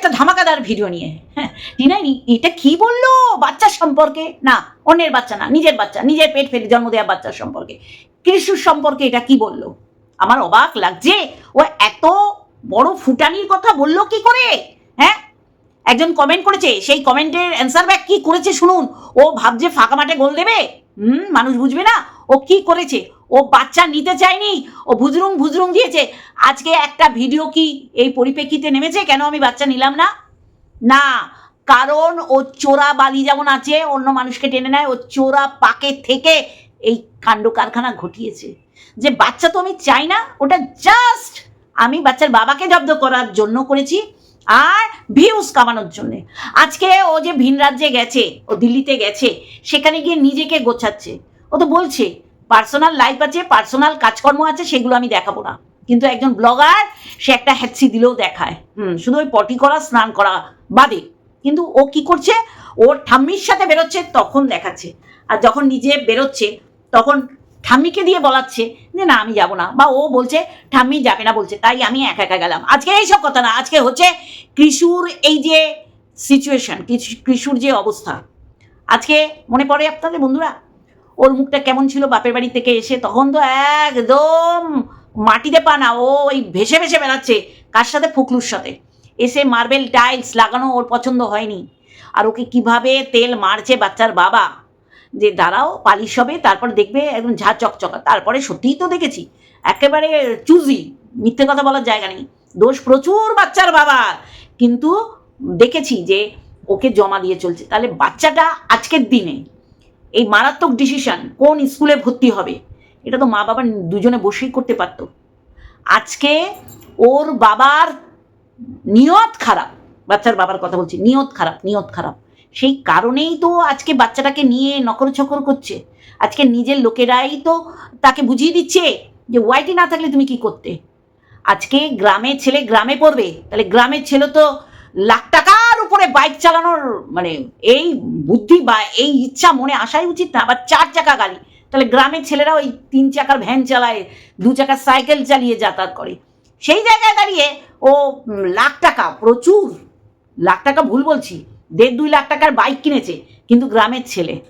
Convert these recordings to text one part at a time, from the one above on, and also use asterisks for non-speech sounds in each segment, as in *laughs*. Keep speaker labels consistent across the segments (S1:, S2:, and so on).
S1: একটা ধামাকাদার ভিডিও নিয়ে। হ্যাঁ টিনাই এটা কি বলল? বাচ্চার সম্পর্কে? না, অন্যের বাচ্চা না, নিজের বাচ্চা, নিজের পেট ফেটে জন্ম দেওয়া বাচ্চার সম্পর্কে। কৃষুর সম্পর্কে এটা কি বলল? আমার অবাক লাগছে, ও এত বড় ফুটানির কথা বলল কি করে? হ্যাঁ একজন কমেন্ট করেছে, সেই কমেন্টের অ্যান্সার ব্যাক কি করেছে শুনুন। ও ভাবছে ফাঁকা মাঠে গোল দেবে? হুম, মানুষ বুঝবে না? ও কি করেছে? ও বাচ্চা নিতে চায়নি? ও ভুজরুং ভুজরুং দিয়েছে? আজকে একটা ভিডিও কি এই পরিপ্রেক্ষিতে নেমেছে? কেন আমি বাচ্চা নিলাম না? না, কারণ ও চোরা বালি যেমন আছে, অন্য মানুষকে টেনে নেয়, ও চোরা পাকে থেকে এই কাণ্ড কারখানা ঘটিয়েছে। যে বাচ্চা তো আমি চাই না, ওটা জাস্ট আমি বাচ্চার বাবাকে জব্দ করার জন্য করেছি। আর ভিউজ কামানোর জন্য। আজকে ও যে ভিন রাজ্যে গেছে, ও দিল্লিতে গেছে, সেখানে গিয়ে নিজেকে গোছাচ্ছে। ও তো বলছে পার্সোনাল লাইফ আছে পার্সোনাল কাজকর্ম আছে, সেগুলো আমি দেখাবো না। কিন্তু একজন ব্লগার, সে একটা হ্যাটসি দিলেও দেখায়। হুম, শুধু ওই পটি করা, স্নান করা বাদে। কিন্তু ও কি করছে? ওর ঠাম্মির সাথে বেরোচ্ছে, তখন দেখাচ্ছে। আর যখন নিজে বেরোচ্ছে, তখন ঠাম্মিকে দিয়ে বলাচ্ছে যে, না, আমি যাব না। বা ও বলছে, ঠাম্মি যাবে না, বলছে। তাই আমি একা একা গেলাম। আজকে এইসব কথা না, আজকে হচ্ছে কৃষুর এই যে সিচুয়েশন কৃষুর যে অবস্থা। আজকে মনে পড়ে আপনাদের বন্ধুরা? ওর মুখটা কেমন ছিল বাপের বাড়ি থেকে এসে? তখন তো একদম মাটিতে পা না, ও ওই ভেসে ভেসে বেড়াচ্ছে। কার সাথে? ফুকলুর সাথে। এসে মার্বেল টাইলস লাগানো ওর পছন্দ হয়নি। আর ওকে কীভাবে তেল মারছে বাচ্চার বাবা? যে দাঁড়াও, পালিশ হবে, তারপর দেখবে একদম ঝা চকচকা। তারপরে সত্যিই তো দেখেছি, একেবারে চুজি, মিথ্যে কথা বলার জায়গা নেই। দোষ প্রচুর বাচ্চার বাবা কিন্তু দেখেছি যে ওকে জমা দিয়ে চলছে। তাহলে বাচ্চাটা আজকের দিনে এই মারাত্মক ডিসিশন কোন স্কুলে ভর্তি হবে? এটা তো মা বাবা দুজনে বসেই করতে পারতো। আজকে ওর বাবার নিয়ত খারাপ। বাচ্চার বাবার কথা বলছি, নিয়ত খারাপ নিয়ত খারাপ। সেই কারণেই তো আজকে বাচ্চাটাকে নিয়ে নকর ছকর করছে। আজকে নিজের লোকেরাই তো তাকে বুঝিয়ে দিচ্ছে যে ওয়াইটি না থাকলে তুমি কি করতে? আজকে গ্রামের ছেলে গ্রামে পড়বে, তাহলে গ্রামের ছেলে তো লাখ টাকার উপরে বাইক চালানোর মানে এই বুদ্ধি বা এই ইচ্ছা মনে আসাই উচিত না, আবার চার চাকা গাড়ি। তাহলে গ্রামের ছেলেরা ওই তিন চাকার ভ্যান চালায়, দু চাকার সাইকেল চালিয়ে যাতায়াত করে। সেই জায়গায় দাঁড়িয়ে ও লাখ টাকা, প্রচুর, লাখ টাকা ভুল বলছি দেড় দুই লাখ টাকার বাইক কিনেছে, কিন্তু গ্রামের ছেলে।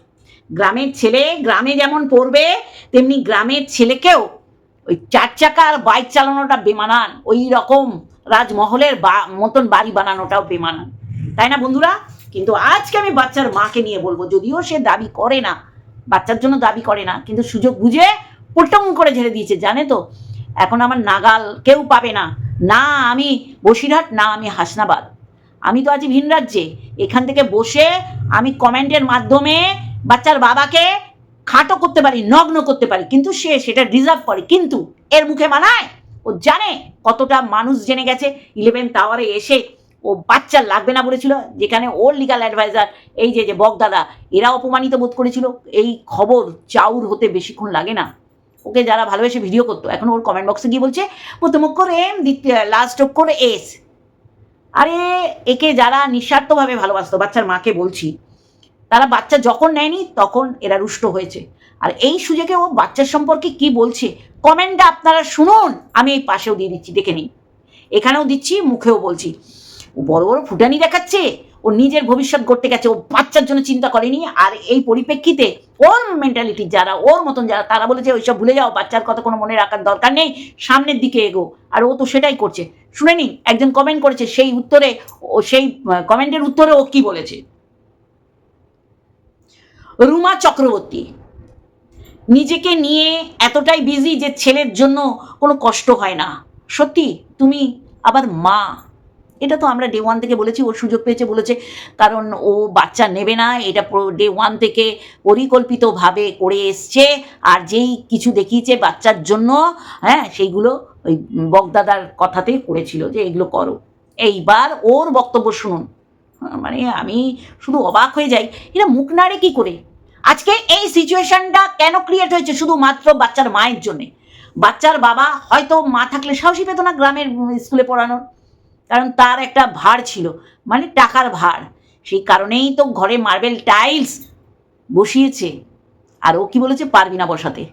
S1: গ্রামের ছেলে গ্রামে যেমন পড়বে, তেমনি গ্রামের ছেলেকেও ওই চার চাকা আর বাইক চালানোটা বেমানান। ওই রকম রাজমহলের বা- মতন বাড়ি বানানোটাও বেমানান। তাই না বন্ধুরা? কিন্তু আজকে আমি বাচ্চার মাকে নিয়ে বলব, যদিও সে দাবি করে না, বাচ্চার জন্য দাবি করে না, কিন্তু সুযোগ বুঝে পটং করে ঝেড়ে দিয়েছে, জানে তো? এখন আমার নাগাল কেউ পাবে না। না আমি বসিরহাট, না আমি হাসনাবাদ। আমি তো আছি ভিন রাজ্যে। এখান থেকে বসে আমি কমেন্টের মাধ্যমে বাচ্চার বাবাকে খাটো করতে পারি, নগ্ন করতে পারি, কিন্তু সে সেটা রিজার্ভ করে। কিন্তু এর মুখে মানায়? ও জানে কতটা মানুষ জেনে গেছে। ইলেভেন টাওয়ারে এসে ও বাচ্চা লাগবে না বলেছিল, যেখানে ওর লিগাল অ্যাডভাইজার এই যে যে বকদাদা এরা অপমানিত বোধ করেছিল। এই খবর চাউর হতে বেশিক্ষণ লাগে না। ওকে যারা ভালোবেসে ভিডিও করতো, এখন ওর কমেন্ট বক্সে গিয়ে বলছে, প্রথম অক্ষর এম দ্বিতীয় লাস্ট অক্ষর এস আরে, একে যারা নিঃস্বার্থভাবে ভালোবাসতো, বাচ্চার মাকে বলছি, তারা বাচ্চা যখন নেয়নি, তখন এরা রুষ্ট হয়েছে। আর এই সুযোগে ও বাচ্চার সম্পর্কে কি বলছে, কমেন্টটা আপনারা শুনুন, আমি এই পাশেও দিয়ে দিচ্ছি, দেখে নিন। এখানেও দিচ্ছি, মুখেও বলছি। বড় বড় ফুটানি দেখাচ্ছে ও নিজের ভবিষ্যৎ গড়তে গেছে, ও বাচ্চার জন্য চিন্তা করেনি। আর এই পরিপ্রেক্ষিতে ওর মেন্টালিটি যারা, ওর মতন যারা, তারা বলেছে, ওইসব ভুলে যাও, বাচ্চার কথা কোনো মনে রাখার দরকার নেই, সামনের দিকে এগো। আর ও তো সেটাই করছে। শুনে নিন, একজন কমেন্ট করেছে, সেই উত্তরে ও সেই কমেন্টের উত্তরে ও কি বলেছে? রুমা চক্রবর্তী, নিজেকে নিয়ে এতটাই বিজি যে ছেলের জন্য কোনো কষ্ট হয় না। সত্যি, তুমি আবার মা। এটা তো আমরা ডে ওয়ান থেকে বলেছি ওর সুযোগ পেয়েছে বলেছে। কারণ ও বাচ্চা নেবে না, এটা ডে ওয়ান থেকে পরিকল্পিতভাবে করে এসছে। আর যেই কিছু দেখিয়েছে বাচ্চার জন্য হ্যাঁ সেইগুলো ওই বগদাদার কথাতেই করেছিল যে এগুলো করো। এইবার ওর বক্তব্য শুনুন। মানে আমি শুধু অবাক হয়ে যাই এটা মুখ নাড়ে কি করে? আজকে এই সিচুয়েশনটা কেন ক্রিয়েট হয়েছে শুধুমাত্র বাচ্চার মায়ের জন্যে? বাচ্চার বাবা হয়তো মা থাকলে সাহসী পেত না গ্রামের স্কুলে পড়ানোর। কারণ তার একটা ভার ছিল মানে টাকার ভার। সেই কারণেই তো ঘরে মার্বেল টাইলস বসিয়েছে। আর ও কি বলেছে? পারবি না বসাতে।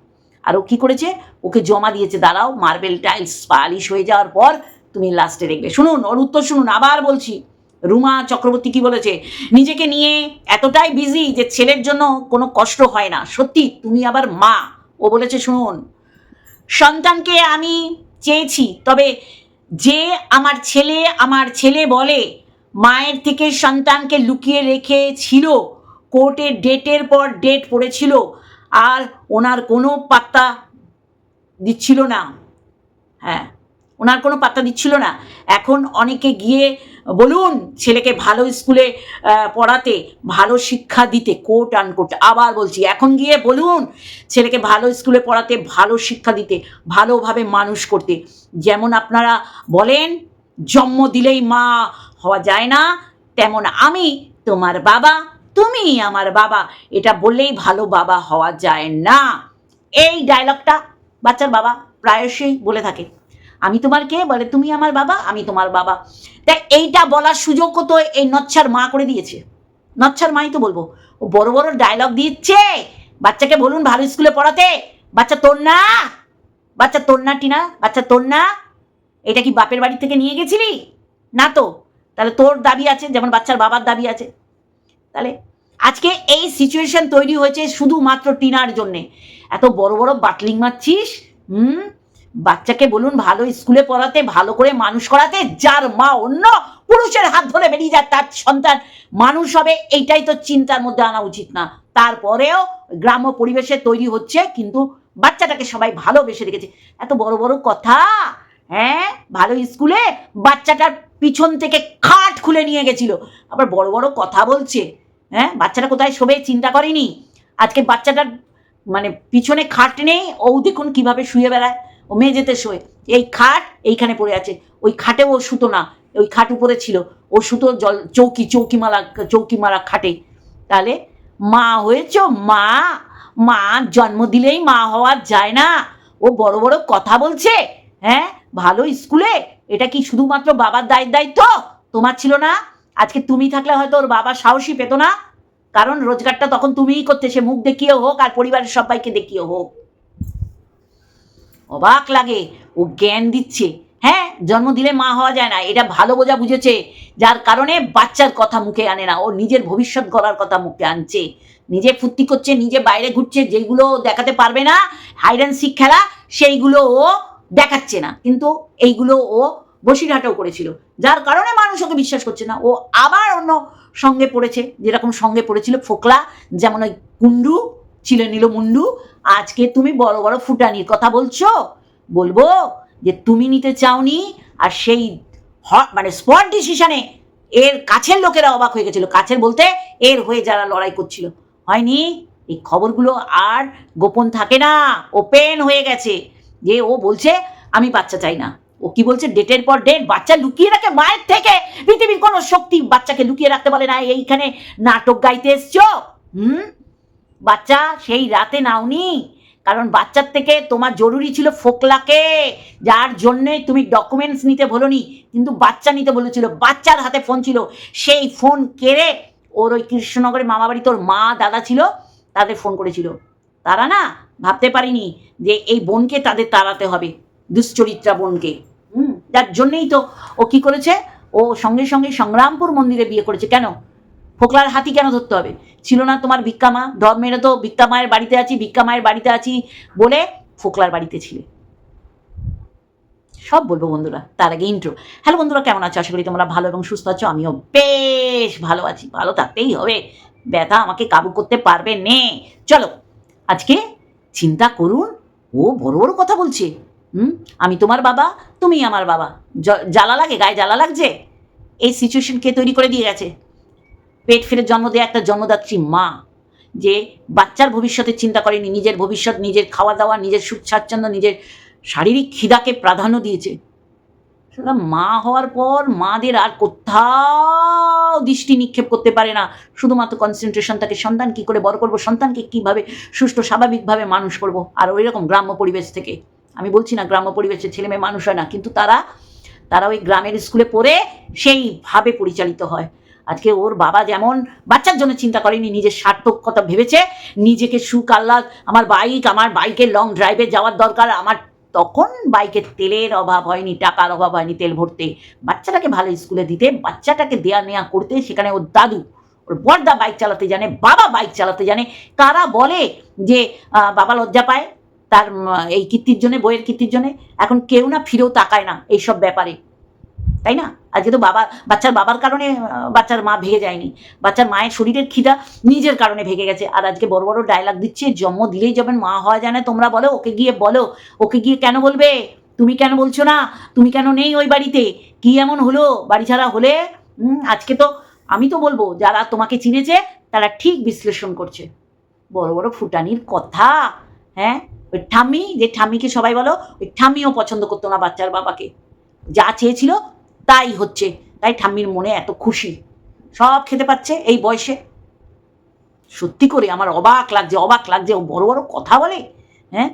S1: আর ও কি করেছে? ওকে জমা দিয়েছে। দাঁড়াও মার্বেল টাইলস পালিশ হয়ে যাওয়ার পর তুমি লাস্টে দেখবে। শুনুন, ওর উত্তর শুনুন, আবার বলছি। রুমা চক্রবর্তী কি বলেছে? নিজেকে নিয়ে এতটাই বিজি যে ছেলের জন্য কোনো কষ্ট হয় না। সত্যি, তুমি আবার মা। ও বলেছে, শুনুন, সন্তানকে আমি চেয়েছি, তবে যে আমার ছেলে আমার ছেলে বলে মায়ের থেকে সন্তানকে লুকিয়ে রেখেছিল, কোর্টে ডেটের পর ডেট পড়েছিল, আর ওনার কোনো পাত্তা দিচ্ছিল না। হ্যাঁ। ওনার কোনো পাত্তা দিচ্ছিল না। এখন অনেকে গিয়ে বলুন ছেলেকে ভালো স্কুলে পড়াতে, ভালো শিক্ষা দিতে কোট আনকোট আবার বলছি, এখন গিয়ে বলুন ছেলেকে ভালো স্কুলে পড়াতে, ভালো শিক্ষা দিতে, ভালোভাবে মানুষ করতে। যেমন আপনারা বলেন, জন্ম দিলেই মা হওয়া যায় না, তেমন আমি, তোমার বাবা, তুমি আমার বাবা, এটা বললেই ভালো বাবা হওয়া যায় না। এই ডায়লগটা বাচ্চার বাবা প্রায়শই বলে থাকে। আমি তোমার কে? বলে, তুমি আমার বাবা, আমি তোমার বাবা। দেখ, এইটা বলার সুযোগও তো এই নচ্ছার মা করে দিয়েছে। নচ্ছার মাই তো বলব, ও বড় বড় ডায়লগ দিচ্ছে। বাচ্চাকে বলুন ভালো স্কুলে পড়াতে। বাচ্চা তোর না বাচ্চা তোর না টিনা, বাচ্চা তোর না এটা কি বাপের বাড়ি থেকে নিয়ে গেছিলি? না তো, তাহলে তোর দাবি আছে, যেমন বাচ্চার বাবার দাবি আছে। তাহলে আজকে এই সিচুয়েশন তৈরি হয়েছে শুধুমাত্র টিনার জন্যে। এত বড় বড় বাটলিং মারছিস, হুম? বাচ্চাকে বলুন ভালো স্কুলে পড়াতে, ভালো করে মানুষ করাতে, যার মা অন্য পুরুষের হাত ধরে বেরিয়ে যায়, তার সন্তান। মানুষ হবে, এইটাই তো চিন্তার মধ্যে আনা উচিত না। তারপরেও গ্রাম্য পরিবেশে তৈরি হচ্ছে, কিন্তু বাচ্চাটাকে সবাই ভালোবেসে রেখেছে। এত বড় বড় কথা হ্যাঁ? ভালো স্কুলে বাচ্চাটার পিছন থেকে খাট খুলে নিয়ে গেছিল। আবার বড় বড় কথা বলছে হ্যাঁ? বাচ্চাটা কোথায় শোবে চিন্তা করেনি? আজকে বাচ্চাটার মানে পিছনে খাট নেই, ও দেখুন কীভাবে শুয়ে বেড়ায়। ও মেঝেতে শোয়। এই খাট এইখানে পড়ে আছে। ওই খাটে ও সুতো না, ওই খাট উপরে ছিল। ও শুতো জল, চৌকি, চৌকিমালা চৌকিমারা খাটে। তাহলে মা হয়েছ মা মা জন্ম দিলেই মা হওয়া যায় না। ও বড় বড় কথা বলছে হ্যাঁ? ভালো স্কুলে? এটা কি শুধুমাত্র বাবার দায়ের দায়িত্ব? তোমার ছিল না? আজকে তুমি থাকলে হয়তো ওর বাবা সাহসী পেত না। কারণ রোজগারটা তখন তুমিই করতে, সে মুখ দেখিয়ে হোক আর পরিবারের সবাইকে দেখিয়ে হোক। অবাক লাগে, ও জ্ঞান দিচ্ছে। হ্যাঁ জন্ম দিলে মা হওয়া যায় না, এটা ভালো বোঝা বুঝেছে। যার কারণে বাচ্চার কথা মুখে আনে না, ও নিজের ভবিষ্যৎ গড়ার কথা মুখে আনছে। নিজে ফুর্তি করছে, নিজে বাইরে ঘুরছে, যেগুলো দেখাতে পারবে না হাইড সিক খেলা, সেইগুলো ও দেখাচ্ছে না। কিন্তু এইগুলো ও বসিরহাটেও করেছিল। যার কারণে মানুষ ওকে বিশ্বাস করছে না। ও আবার অন্য সঙ্গে পড়েছে, যেরকম সঙ্গে পড়েছিল ফোকলা, যেমন ওই কুন্ডু ছিল নিল মুন্ডু, আজকে তুমি বড় বড় ফুটানির কথা বলছো। বলব যে তুমি নিতে চাওনি আর সেই মানে স্পট ডিসিশনে এর কাছের লোকেরা অবাক হয়ে গেছিল। কাছের বলতে এর হয়ে যারা লড়াই করছিল। হয়নি? এই খবরগুলো আর গোপন থাকে না। ওপেন হয়ে গেছে। যে ও বলছে, আমি বাচ্চা চাই না। ও কি বলছে? ডেটের পর ডেট বাচ্চা লুকিয়ে রাখে মায়ের থেকে। পৃথিবীর কোনো শক্তি বাচ্চাকে লুকিয়ে রাখতে পারে না। এইখানে নাটক গাইতে এসছো? হুম? বাচ্চা, সেই রাতে নাওনি। কারণ বাচ্চার থেকে তোমার জরুরি ছিল ফোকলাকে, যার জন্যে তুমি ডকুমেন্টস নিতে বলোনি, কিন্তু বাচ্চা নিতে বলেছিল, বাচ্চার হাতে ফোন ছিল। সেই ফোন কেড়ে ওর ওই কৃষ্ণনগরে মামাবাড়ি তোর মা, দাদা ছিল, তাদের ফোন করেছিল। তারা না ভাবতে পারিনি যে এই বোনকে তাদের তাড়াতে হবে, দুশ্চরিত্রা বোনকে। হুম, যার জন্যেই তো ও কি করেছে? ও সঙ্গে সঙ্গে সংগ্রামপুর মন্দিরে বিয়ে করেছে। কেন? ফোকলার হাতি কেন ধরতে হবে? ছিল না তোমার ভিক্ষা মা ধর্মের তো ভিক্ষা মায়ের বাড়িতে আছি, ভিক্ষা মায়ের বাড়িতে আছি বলে ফোকলার বাড়িতে ছিলে। সব বলব বন্ধুরা, তার আগে ইন্ট্রো হ্যালো বন্ধুরা, কেমন আছো? আশা করি তোমরা ভালো এবং সুস্থ আছো। আমিও বেশ ভালো আছি। ভালো থাকতেই হবে। ব্যথা আমাকে কাবু করতে পারবে নে। চলো, আজকে চিন্তা করুন, ও বড় বড় কথা বলছে। হুম? আমি তোমার বাবা তুমি আমার বাবা। জ্বালা লাগে, গায়ে জ্বালা লাগছে? এই সিচুয়েশন কে তৈরি করে দিয়ে গেছে। পেট ফেলে জন্ম দেওয়া একটা জন্মদাত্রী মা, যে বাচ্চার ভবিষ্যতের চিন্তা করেনি, নিজের ভবিষ্যৎ, নিজের খাওয়া দাওয়া নিজের সুখ, স্বাচ্ছন্দ্য, নিজের শারীরিক খিদাকে প্রাধান্য দিয়েছে। সুতরাং মা হওয়ার পর মাদের আর কোথাও দৃষ্টি নিক্ষেপ করতে পারে না। শুধুমাত্র কনসেন্ট্রেশন থাকে সন্তান কি করে বড় করব, সন্তানকে কীভাবে সুষ্ঠু স্বাভাবিকভাবে মানুষ করব? আর ওই রকম গ্রাম্য পরিবেশ থেকে। আমি বলছি না গ্রাম্য পরিবেশের ছেলে মেয়ে মানুষ হয় না, কিন্তু তারা তারা ওই গ্রামের স্কুলে পড়ে সেইভাবে পরিচালিত হয়। আজকে ওর বাবা যেমন বাচ্চার জন্য চিন্তা করেনি, নিজের সার্থকতা ভেবেছে, নিজেকে সুখ আহ্লাদ, আমার বাইক আমার বাইকে লং ড্রাইভে যাওয়ার দরকার, আমার তখন বাইকের তেলের অভাব হয়নি, টাকার অভাব হয়নি তেল ভরতে। বাচ্চাটাকে ভালো স্কুলে দিতে, বাচ্চাটাকে দেয়া নেয়া করতে সেখানে ওর দাদু, ওর বর্দা বাইক চালাতে জানে, বাবা বাইক চালাতে জানে। কারা বলে যে বাবা লজ্জা পায় তার, এই কীর্তির জন্যে, বইয়ের কীর্তির জন্যে? এখন কেউ না, ফিরেও তাকায় না এইসব ব্যাপারে। তাই না? আজকে তো বাবা, বাচ্চার বাবার কারণে বাচ্চার মা ভেঙে যায়নি। বাচ্চার মায়ের শরীরের খিদা নিজের কারণে ভেঙে গেছে। আর আজকে বড় বড় ডায়লগ দিচ্ছে, জন্ম দিলেই যাবেন মা হওয়া যায় না, তোমরা বলো, ওকে গিয়ে বলো, ওকে গিয়ে কেন বলবে? তুমি কেন বলছো না? তুমি কেন নেই ওই বাড়িতে? কি এমন হলো? বাড়ি ছাড়া হলে? আজকে তো আমি তো বলব, যারা তোমাকে চিনেছে, তারা ঠিক বিশ্লেষণ করছে। বড় বড় ফুটানির কথা হ্যাঁ? ওই ঠাম্মি, যে ঠাম্মিকে সবাই বলো, ওই ঠাম্মিও পছন্দ করতো না বাচ্চার বাবাকে। যা চেয়েছিল তাই হচ্ছে। তাই ঠাম্মির মনে এত খুশি। সব খেতে পাচ্ছে এই বয়সে। সত্যি করে আমার অবাক লাগছে অবাক লাগছে। ও বড় বড় কথা বলে হ্যাঁ?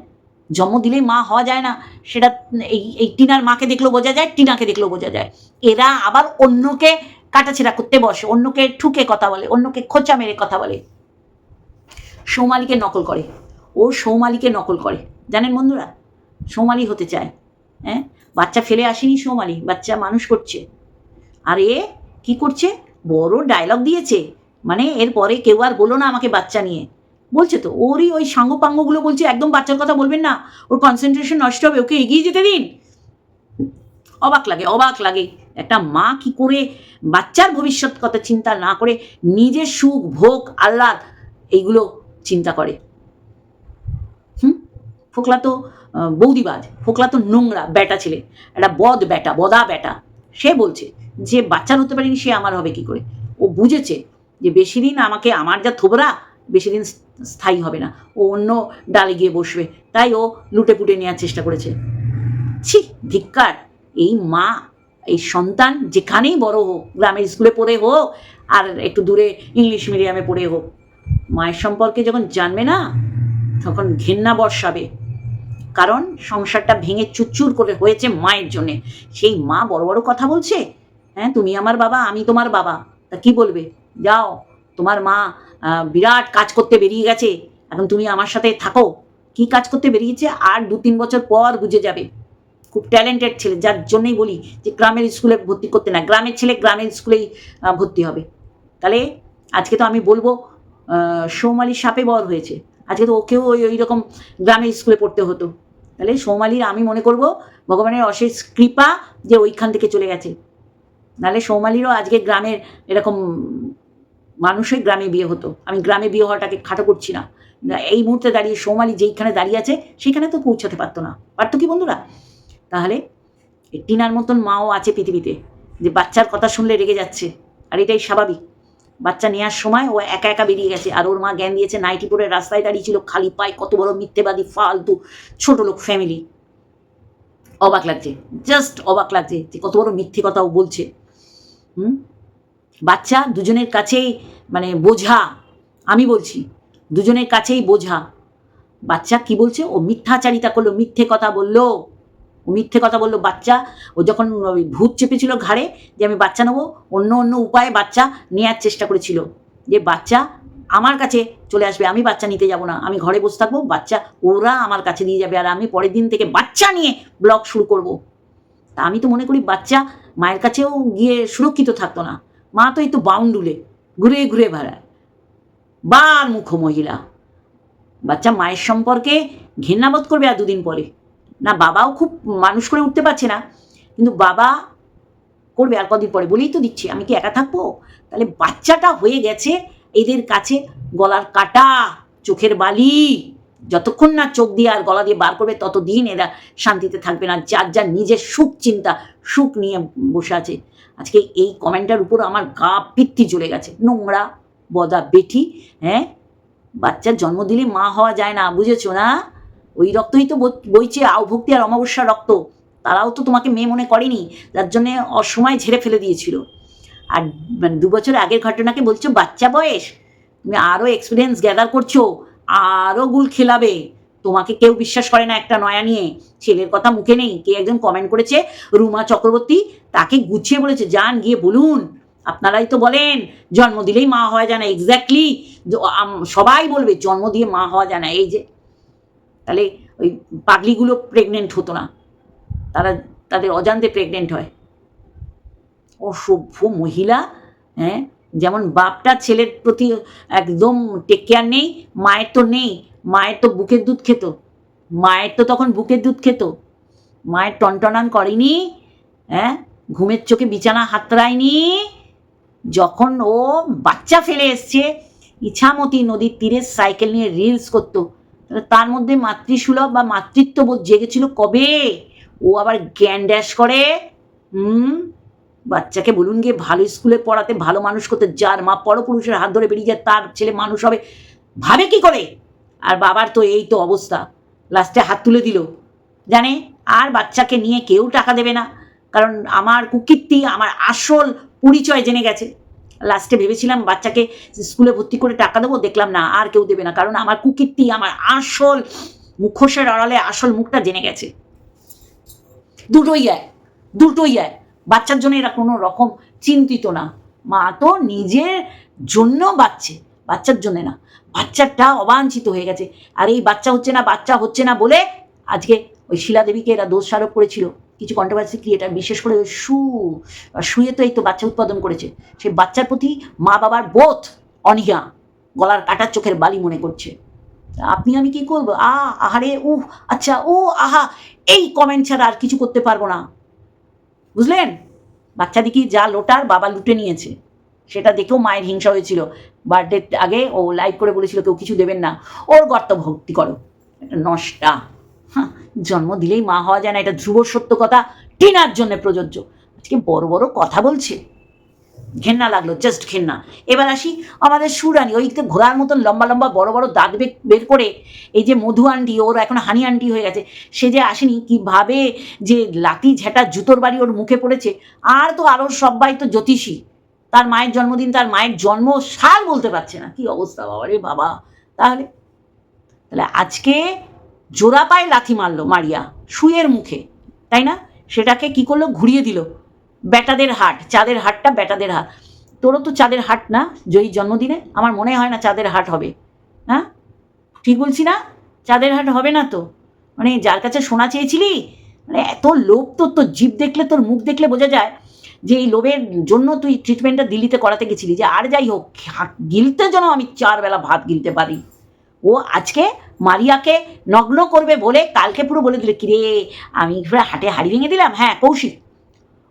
S1: জন্ম দিলেই মা হওয়া যায় না। সেটা এই এই টিনার মাকে দেখলেও বোঝা যায়, টিনাকে দেখলেও বোঝা যায়। এরা আবার অন্যকে কাটাছেড়া করতে বসে, অন্যকে ঠুকে কথা বলে, অন্যকে খোঁচা মেরে কথা বলে। সৌমালিকে নকল করে। ও সৌমালিকে নকল করে। জানেন বন্ধুরা, সৌমালি হতে চায় হ্যাঁ? বাচ্চা ফেলে আসেনি সৌমালি, বাচ্চা মানুষ করছে। আর এ কি করছে? বড় ডায়লগ দিয়েছে। মানে এরপরে কেউ আর বলো না আমাকে বাচ্চা নিয়ে। বলছে তো, ওরই ওই সাঙ্গপাঙ্গগুলো বলছে, একদম বাচ্চার কথা বলবেন না। ওর কনসেন্ট্রেশন নষ্ট হবে, ওকে এগিয়ে যেতে দিন। অবাক লাগে অবাক লাগে। একটা মা কি করে বাচ্চার ভবিষ্যৎ কথা চিন্তা না করে নিজের সুখ, ভোগ, আহ্লাদ, এইগুলো চিন্তা করে। ফোকলা তো বৌদিবাজ, ফোকলা তো নোংরা ব্যাটা ছেলে, একটা বদ ব্যাটা, বদা ব্যাটা। সে বলছে যে বাচ্চার হতে পারেনি, সে আমার হবে কি করে? ও বুঝেছে যে বেশি দিন আমাকে আমার যা থোবরা, বেশি দিন স্থায়ী হবে না। ও অন্য ডালে গিয়ে বসবে। তাই ও লুটে পুটে নেওয়ার চেষ্টা করেছে। ছি, ধিক্কার। এই মা, এই সন্তান যেখানেই বড় হোক, গ্রামের স্কুলে পড়ে হোক, আর একটু দূরে ইংলিশ মিডিয়ামে পড়ে হোক, মায়ের সম্পর্কে যখন জানবে না, তখন ঘেন্না বর্ষাবে। কারণ সংসারটা ভেঙে চুরচুর করে হয়েছে মায়ের জন্যে। সেই মা বড় বড় কথা বলছে হ্যাঁ তুমি আমার বাবা, আমি তোমার বাবা। তা কি বলবে? যাও, তোমার মা বিরাট কাজ করতে বেরিয়ে গেছে। এখন তুমি আমার সাথে থাকো। কি কাজ করতে বেরিয়েছে? আর দু তিন বছর পর বুঝে যাবে। খুব ট্যালেন্টেড ছেলে, যার জন্যই বলি যে গ্রামের স্কুলে ভর্তি করতে না, গ্রামের ছেলে গ্রামের স্কুলেই ভর্তি হবে। তাহলে আজকে তো আমি বলব সৌমালি সাপে বর হয়েছে। আজকে তো ওকেও ওই ওই রকম গ্রামের স্কুলে পড়তে হতো। তাহলে সৌমালির আমি মনে করব ভগবানের অশেষ কৃপা যে ওইখান থেকে চলে গেছে। নাহলে সৌমালিরও আজকে গ্রামের এরকম মানুষই গ্রামে বিয়ে হতো। আমি গ্রামে বিয়ে হওয়াটাকে খাটো করছি না। না, এই মুহূর্তে দাঁড়িয়ে সৌমালি যেইখানে দাঁড়িয়ে আছে সেখানে তো পৌঁছাতে পারতো না। পারতো কি বন্ধুরা? তাহলে টিনার মতন মাও আছে পৃথিবীতে যে বাচ্চার কথা শুনলে রেগে যাচ্ছে। আর এটাই স্বাভাবিক। বাচ্চা নেওয়ার সময় ও একা একা বেরিয়ে গেছে। আর ওর মা জ্ঞান দিয়েছে, নাইটি পরে রাস্তায় দাঁড়িয়ে ছিল, খালি পায় কত বড় মিথ্যেবাদী, ফালতু, ছোট লোক ফ্যামিলি অবাক লাগছে জাস্ট অবাক লাগছে যে কত বড় মিথ্যে কথা ও বলছে। হুম? বাচ্চা দুজনের কাছেই মানে বোঝা, আমি বলছি, দুজনের কাছেই বোঝা। বাচ্চা কি বলছে? ও মিথ্যাচারিতা করল, মিথ্যে কথা বলল। মিথ্যে কথা বলল বাচ্চা, ও যখন ভূত চেপেছিল ঘাড়ে যে আমি বাচ্চা নেব, অন্য অন্য উপায়ে বাচ্চা নেওয়ার চেষ্টা করেছিল। যে বাচ্চা আমার কাছে চলে আসবে, আমি বাচ্চা নিতে যাব না, আমি ঘরে বসে থাকব, বাচ্চা ওরা আমার কাছে দিয়ে যাবে আর আমি পরের দিন থেকে বাচ্চা নিয়ে ব্লগ শুরু করব। তা আমি তো মনে করি বাচ্চা মায়ের কাছেও গিয়ে সুরক্ষিত থাকতো না। মা তো এই তো বাউন্ডুলে ঘুরে ঘুরে বেড়ায়। বার মুখ মহিলা বাচ্চা মায়ের সম্পর্কে ঘেন্নাবোধ করবে আর দুদিন পরে। না, বাবাও খুব মানুষ করে উঠতে পারছে না। কিন্তু বাবা করবে আর কদিন পরে, বলেই তো দিচ্ছি, আমি কি একা থাকব? তাহলে বাচ্চাটা হয়ে গেছে এদের কাছে গলার কাটা, চোখের বালি। যতক্ষণ না চোখ দিয়ে আর গলা দিয়ে বার করবে, ততদিন এরা শান্তিতে থাকবে না। যার যার নিজের সুখ চিন্তা, সুখ নিয়ে বসে আছে। আজকে এই কমেন্টটার উপর আমার গা পিত্তি চলে গেছে। নোংরা, বদা বেটি হ্যাঁ? বাচ্চার জন্ম দিলে মা হওয়া যায় না, বুঝেছ না? ওই রক্তই তো বই- বইছে আওভক্তি আর অমাবস্যা রক্ত, তারাও তো তোমাকে মেয়ে মনে করেনি, যার জন্যে অসময় ঝেড়ে ফেলে দিয়েছিল। আর মানে দু বছর আগের ঘটনাকে বলছো, বাচ্চা বয়স? তুমি আরও এক্সপিরিয়েন্স গ্যাদার করছ আরও গুল খেলাবে। তোমাকে কেউ বিশ্বাস করে না একটা নয়া নিয়ে, ছেলের কথা মুখে নেই। কে একজন কমেন্ট করেছে, রুমা চক্রবর্তী, তাকে গুছিয়ে বলেছে, যান, গিয়ে বলুন। আপনারাই তো বলেন, জন্ম দিলেই মা হওয়া যায় না। এক্স্যাক্টলি সবাই বলবে, জন্ম দিয়ে মা হওয়া যায় না। এই যে তাহলে ওই পাগলিগুলো প্রেগনেন্ট হতো না। তারা তাদের অজান্তে প্রেগনেন্ট হয়। অসভ্য মহিলা হ্যাঁ? যেমন বাপটা ছেলের প্রতি একদম টেক কেয়ার নেই, মায়ের তো নেই, মায়ের তো বুকের দুধ খেত। মায়ের তো তখন বুকের দুধ খেত। মায়ের টনটনান করেনি হ্যাঁ? ঘুমের চোখে বিছানা হাতড়ায়নি যখন ও বাচ্চা ফেলে এসছে, ইছামতি নদীর তীরে সাইকেল নিয়ে রিলস করতো। তার মধ্যে মাতৃসুলভ বা মাতৃত্ববোধ জেগেছিল কবে? ও আবার জ্ঞান ড্যাশ করে। হুম? বাচ্চাকে বলুন গিয়ে, ভালো স্কুলে পড়াতে ভালো মানুষ করতে যার মা পরপুরুষের হাত ধরে বেরিয়ে যায়, তার ছেলে মানুষ হবে। ভাবে কি করে? আর বাবার তো এই তো অবস্থা। লাস্টে হাত তুলে দিল। জানে? আর বাচ্চাকে নিয়ে কেউ টাকা দেবে না। কারণ আমার কুকীর্তি, আমার আসল পরিচয় জেনে গেছে। লাস্টে ভেবেছিলাম বাচ্চাকে স্কুলে ভর্তি করে টাকা দেবো, দেখলাম না, আর কেউ দেবে না। কারণ আমার কুকীর্তি, আমার আসল মুখোশের আড়ালে আসল মুখটা জেনে গেছে। দুটোই এক দুটোই এক। বাচ্চার জন্য এরা কোনো রকম চিন্তিত না। মা তো নিজের জন্য বাচ্চে বাচ্চার জন্য না। বাচ্চাটা অবাঞ্ছিত হয়ে গেছে। আর এই বাচ্চা হচ্ছে না, বাচ্চা হচ্ছে না বলে আজকে ওই শিলা দেবীকে এরা দোষারোপ করেছিল। কিছু কন্ট্রোভার্সি ক্রিয়েটার বিশেষ করে শু শুয়ে তো এই তো বাচ্চা উৎপাদন করেছে, সেই বাচ্চার প্রতি মা বাবার বোধ অনিহা, গলার কাটার চোখের বালি মনে করছে। আপনি, আমি কি করব? আ, আহারে, উহ আচ্ছা ও, আহা, এই কমেন্ট ছাড়া আর কিছু করতে পারব না। বুঝলেন? বাচ্চা দেখি যা লোটার বাবা লুটে নিয়েছে, সেটা দেখেও মায়ের হিংসা হয়েছিল। বার্থডে আগে ও লাইভ করে বলেছিল, কেউ কিছু দেবেন না। ওর গর্ত ভক্তি করো নষ্টা। জন্ম দিলেই মা হওয়া যায় না, এটা ধ্রুব সত্য কথা, টিনার জন্য প্রযোজ্য। আজকে বড় বড় কথা বলছে। ঘেন্না লাগল জাস্ট ঘেন্না। এবার আসি আমাদের সুরানি, ওই তো ঘোড়ার মতন লম্বা লম্বা বড় বড় দাঁত বের করে এই যে মধু আন্টি, ওর এখন হানি আন্টি হয়ে গেছে। সে যে আসেনি, কীভাবে যে লাতি ঝেঁটা জুতোর বাড়ি ওর মুখে পড়েছে, আর তো আরও সবাই তো জ্যোতিষী। তার মায়ের জন্মদিন, তার মায়ের জন্ম সাল বলতে পারছে না। কি অবস্থা বাবা রে বাবা। তাহলে তাহলে আজকে জোড়া পায়ে লাথি মারলো মারিয়া শুয়ের মুখে। তাই না? সেটাকে কি করল? ঘুরিয়ে দিল। বেটাদের হাট, চাঁদের হাটটা বেটাদের হাট। তোরও তো চাঁদের হাট না জয়ী জন্মদিনে? আমার মনে হয় না চাঁদের হাট হবে। হ্যাঁ ঠিক বলছি না? চাঁদের হাট হবে না তো? মানে যার কাছে শোনা চেয়েছিলি? মানে এত লোভ তোর তোর জিভ দেখলে, তোর মুখ দেখলে বোঝা যায় যে এই লোভের জন্য তুই ট্রিটমেন্টটা দিল্লিতে করাতে গেছিলি। যে আর যাই হোক গিলতে যেন আমি চার বেলা ভাত গিলতে পারি। ও আজকে মারিয়াকে নগ্ন করবে বলে কালকে পুরো বলে দিল, কিরে, আমি হাটে হাড়ি ভেঙে দিলাম? হ্যাঁ কৌশিক।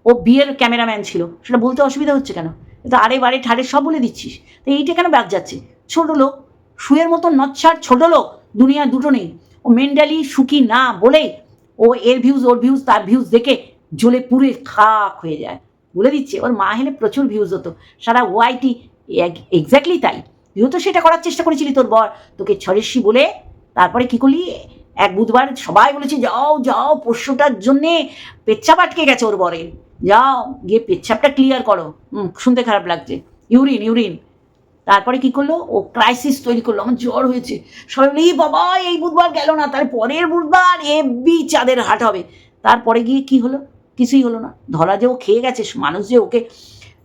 S1: ও বিয়ের ক্যামেরাম্যান ছিল। সেটা বলতে অসুবিধা হচ্ছে কেন? তো আরে বারে ঠাড়ে সব বলে দিচ্ছিস। তো এইটা কেন বাদ যাচ্ছে? ছোট লোক, শুয়ের মতো নচ্ছার ছোট লোক দুনিয়া দুটো নেই। ও মেন্টালি সুখী না বলেই ও এর ভিউজ ওর ভিউজ তার ভিউজ দেখে জ্বলে পুরে খাক হয়ে যায়। বলে দিচ্ছে। ওর মা হেলে প্রচুর ভিউজ হতো। সারা ওয়াইটি এক্স্যাক্টলি তাই। তুইও তো সেটা করার চেষ্টা করেছিলি তোর বর। তোকে ছড়েসি বলে তারপরে কি করলি? এক বুধবার সবাই বলেছে, যাও যাও, পোষ্যটার জন্যে পেচ্ছাপ আটকে গেছে ওর বরের। যাও, গিয়ে পেচ্ছাপটা ক্লিয়ার করো। হুম, শুনতে খারাপ লাগছে। Urine urine. তারপরে কি করল? ও ক্রাইসিস তৈরি করল। আমার জ্বর হয়েছে। সবাই বাবা, এই বুধবার গেল না। তার পরের বুধবার এবি চাঁদের হাট হবে। তারপরে গিয়ে কি হলো? কিছুই হলো না। ধরা যে ও খেয়ে গেছে, মানুষ যে ওকে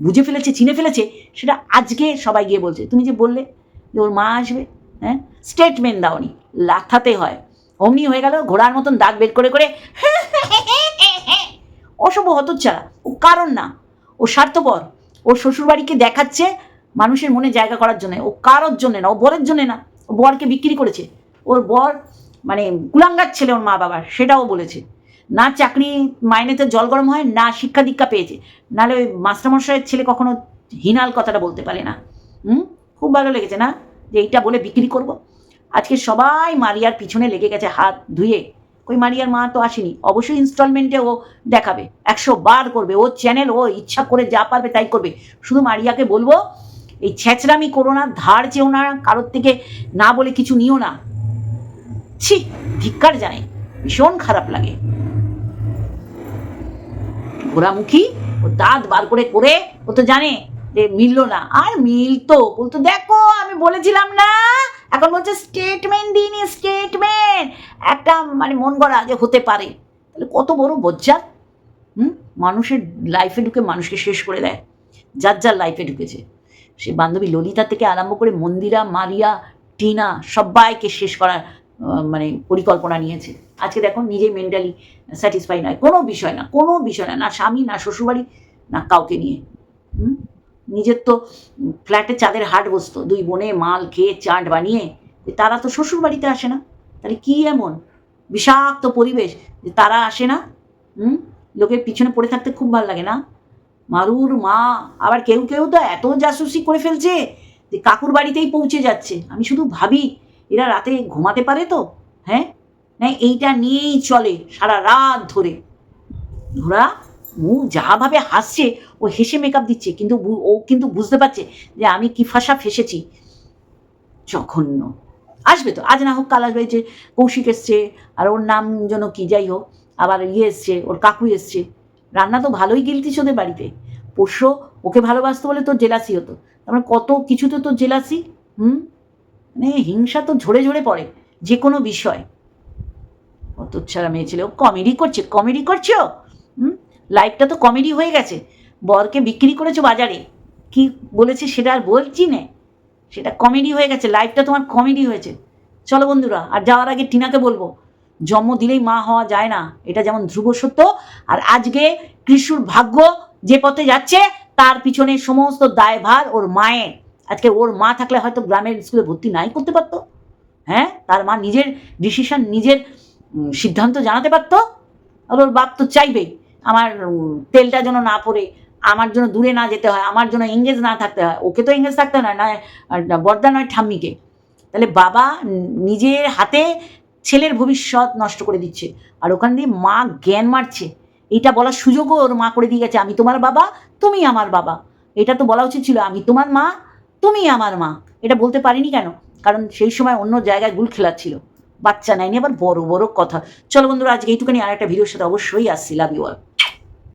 S1: বুঝে ফেলেছে, চিনে ফেলেছে, সেটা আজকে সবাই গিয়ে বলছে। তুমি যে বললে যে ওর মা আসবে হ্যাঁ? স্টেটমেন্ট দাওনি, লাথাতে হয়। অমনি হয়ে গেল, ঘোড়ার মতন দাগ বের করে করে *laughs* অশুভ হতচ্ছাড়া। ও কারণ না, ও স্বার্থপর। ও শ্বশুরবাড়িকে দেখাচ্ছে মানুষের মনে জায়গা করার জন্য। ও কারোর জন্যে না, ও বরের জন্যে না। ও বরকে বিক্রি করেছে। ওর বর মানে কুলাঙ্গার ছেলে ওর মা বাবার সেটাও বলেছে। না চাকরি মাইনেতে জল গরম হয়, না শিক্ষা দীক্ষা পেয়েছে। নাহলে ওই মাস্টারমশাইয়ের ছেলে কখনো হিনাল কথাটা বলতে পারে না। হুম? খুব ভালো লেগেছে না? যে এইটা বলে বিক্রি করব। আজকে সবাই মারিয়ার পিছনে লেগে গেছে হাত ধুয়ে। ওই মারিয়ার মা তো আসেনি। অবশ্যই ইনস্টলমেন্টে ও দেখাবে। একশো বার করবে। ও চ্যানেল ও ইচ্ছা করে যা পারবে তাই করবে। শুধু মারিয়াকে বলব, এই ছেঁচড়ামি করো না, ধার চেও না, কারোর থেকে না বলে কিছু নিও না। ছি, ধিক্কার জানে ভীষণ খারাপ লাগে। ঘোরামুখী ও দাঁত বার করে করে ও তো জানে যে মিললো না। আর মিলতো বলতো, দেখো, আমি বলেছিলাম না। এখন বলছে স্টেটমেন্ট দিইনি স্টেটমেন্ট একটা মানে মন গড়া যে হতে পারে। তাহলে কত বড় বজ্জাত। হুম? মানুষের লাইফে ঢুকে মানুষকে শেষ করে দেয়। যার যার লাইফে ঢুকেছে। সে বান্ধবী ললিতা থেকে আরম্ভ করে মন্দিরা, মারিয়া, টিনা, সবাইকে শেষ করার মানে পরিকল্পনা নিয়েছে। আজকে দেখো নিজেই মেন্টালি স্যাটিসফাই নয়। কোনো বিষয় না, কোনো বিষয় না না স্বামী, না শ্বশুরবাড়ি, না কাউকে নিয়ে। হুম? নিজের তো ফ্ল্যাটে চাঁদের হাট বসতো। দুই বোনে মাল খেয়ে চাট বানিয়ে তারা তো শ্বশুর বাড়িতে আসে না। তাহলে কি এমন? বিষাক্ত পরিবেশ, যে তারা আসে না? হুম? লোকের পিছনে পড়ে থাকতে খুব ভালো লাগে না? মারুর মা, আবার কেউ কেউ তো এত জাসুসি করে ফেলছে, যে কাকুর বাড়িতেই পৌঁছে যাচ্ছে। আমি শুধু ভাবি এরা রাতে ঘুমাতে পারে তো? হ্যাঁ? না, এইটা নিয়েই চলে সারা রাত ধরে। ওরা মুখ যাভাবে হাসছে, ও হেসে মেকআপ দিচ্ছে, কিন্তু ও কিন্তু বুঝতে পারছে যে আমি কি ফাঁসা ফেসেছি। জঘন্য। আসবে তো, আজ না হোক, কাল আসবে যে কৌশিক এসছে, আর ওর নাম যেন কি যাই হোক, আবার ইয়ে এসছে, ওর কাকু এসছে। রান্না তো ভালোই গিলতিস ওদের বাড়িতে। পোষ্য, ওকে ভালোবাসতো বলে তোর জেলাসি হতো। তার মানে কত কিছুতে তোর জেলাসি হুম? মানে হিংসা তো ঝরে ঝরে পড়ে, যে কোনো বিষয়। কত ছাড়া মেয়ে ছেলে ও কমেডি করছে কমেডি করছ? হুম? লাইফটা তো কমেডি হয়ে গেছে। বরকে বিক্রি করেছ বাজারে। কি বলেছে সেটা আর বলছি না। সেটা কমেডি হয়ে গেছে লাইফটা তোমার কমেডি হয়েছে। চলো বন্ধুরা, আর যাওয়ার আগে টিনাকে বলব, জন্ম দিলেই মা হওয়া যায় না। এটা যেমন ধ্রুব সত্য, আর আজকে কৃষ্ণুর ভাগ্য যে পথে যাচ্ছে, তার পিছনে সমস্ত দায়ভার ওর মায়ের। আজকে ওর মা থাকলে হয়তো গ্রামের স্কুলে ভর্তি নাই করতে পারতো। হ্যাঁ? তার মা নিজের ডিসিশন নিজের সিদ্ধান্ত জানাতে পারতো। আর ওর বাপ তো চাইবেই। আমার তেলটা যেন না পড়ে, আমার জন্য দূরে না যেতে হয়, আমার জন্য এঙ্গেজ না থাকতে হয়। ওকে তো এঙ্গেজ থাকতে হয় না, বর্দা নয়, ঠাম্মিকে। তাহলে বাবা নিজের হাতে ছেলের ভবিষ্যৎ নষ্ট করে দিচ্ছে। আর ওখান দিয়ে মা জ্ঞান মারছে। এটা বলার সুযোগও ওর মা করে দিয়ে গেছে। আমি তোমার বাবা, তুমি আমার বাবা। এটা তো বলা উচিত ছিল। আমি তোমার মা তুমি আমার মা। এটা বলতে পারিনি কেন? কারণ সেই সময় অন্য জায়গায় গুল খেলাচ্ছিল। বাচ্চা নেয়নি, আবার বড় বড় কথা। চলো বন্ধুরা, আজকে এইটুখানি আর একটা ভিডিওর সাথে অবশ্যই আসছি। Love you